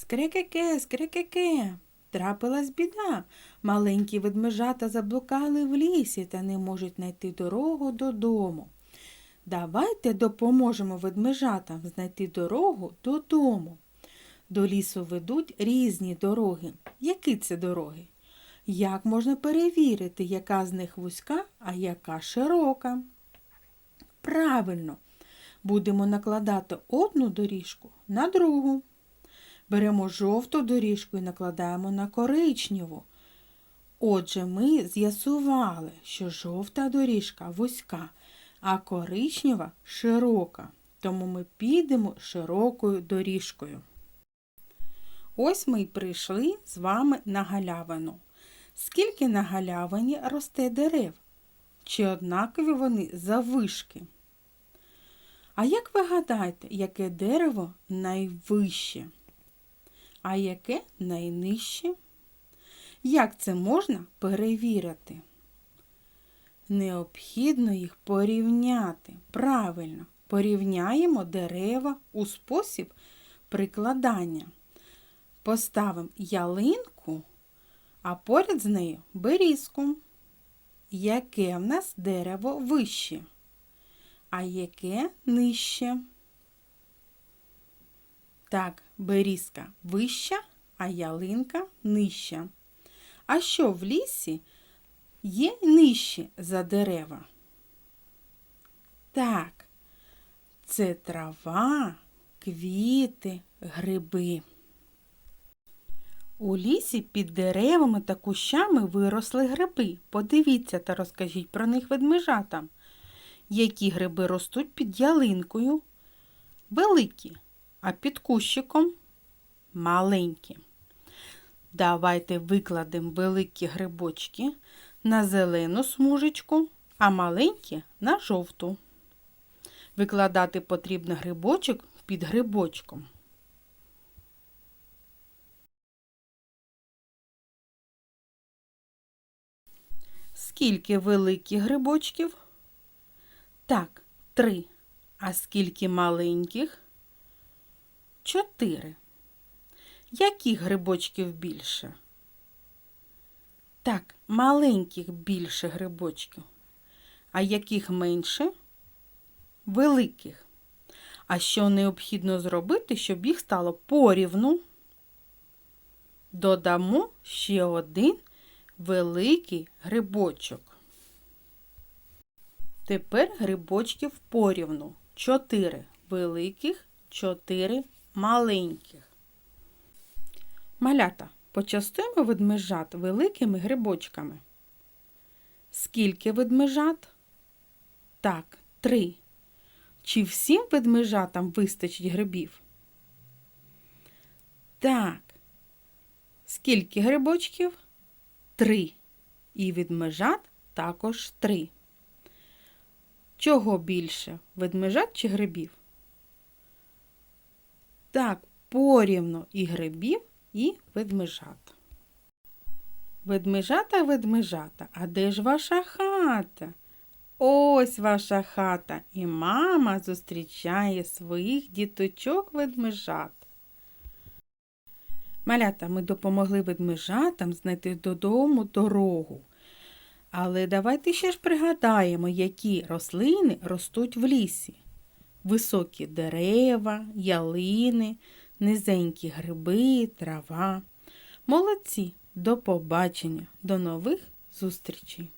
Скрекеке, скрекеке. Трапилась біда. Маленькі ведмежата заблукали в лісі та не можуть знайти дорогу додому. Давайте допоможемо ведмежатам знайти дорогу додому. До лісу ведуть різні дороги. Які це дороги? Як можна перевірити, яка з них вузька, а яка широка? Правильно, будемо накладати одну доріжку на другу. Беремо жовту доріжку і накладаємо на коричневу. Отже, ми з'ясували, що жовта доріжка вузька, а коричнева широка. Тому ми підемо широкою доріжкою. Ось ми й прийшли з вами на галявину. Скільки на галявині росте дерев? Чи однакові вони заввишки? А як ви гадаєте, яке дерево найвище? А яке найнижче? Як це можна перевірити? Необхідно їх порівняти. Правильно, порівняємо дерева у спосіб прикладання. Поставимо ялинку, а поряд з нею берізку. Яке в нас дерево вище, а яке нижче? Так, берізка вища, а ялинка нижча. А що в лісі є нижче за дерева? Так, це трава, квіти, гриби. У лісі під деревами та кущами виросли гриби. Подивіться та розкажіть про них ведмежатам. Які гриби ростуть під ялинкою? Великі, а під кущиком маленькі. Давайте викладемо великі грибочки на зелену смужечку, а маленькі на жовту. Викладати потрібно грибочок під грибочком. Скільки великих грибочків? Так, три. А скільки маленьких? Чотири. Яких грибочків більше? Так, маленьких більше грибочків. А яких менше? Великих. А що необхідно зробити, щоб їх стало порівну? Додамо ще один великий грибочок. Тепер грибочків порівну. Чотири великих, чотири маленьких. Малята, почастуємо ведмежат великими грибочками. Скільки ведмежат? Так, три. Чи всім ведмежатам вистачить грибів? Так. Скільки грибочків? Три. І ведмежат також три. Чого більше? Ведмежат чи грибів? Так, порівно і грибів, і ведмежат. Ведмежата, ведмежата, а де ж ваша хата? Ось ваша хата, і мама зустрічає своїх діточок ведмежат. Малята, ми допомогли ведмежатам знайти додому дорогу. Але давайте ще ж пригадаємо, які рослини ростуть в лісі. Високі дерева, ялини, низенькі гриби, трава. Молодці! До побачення, до нових зустрічей!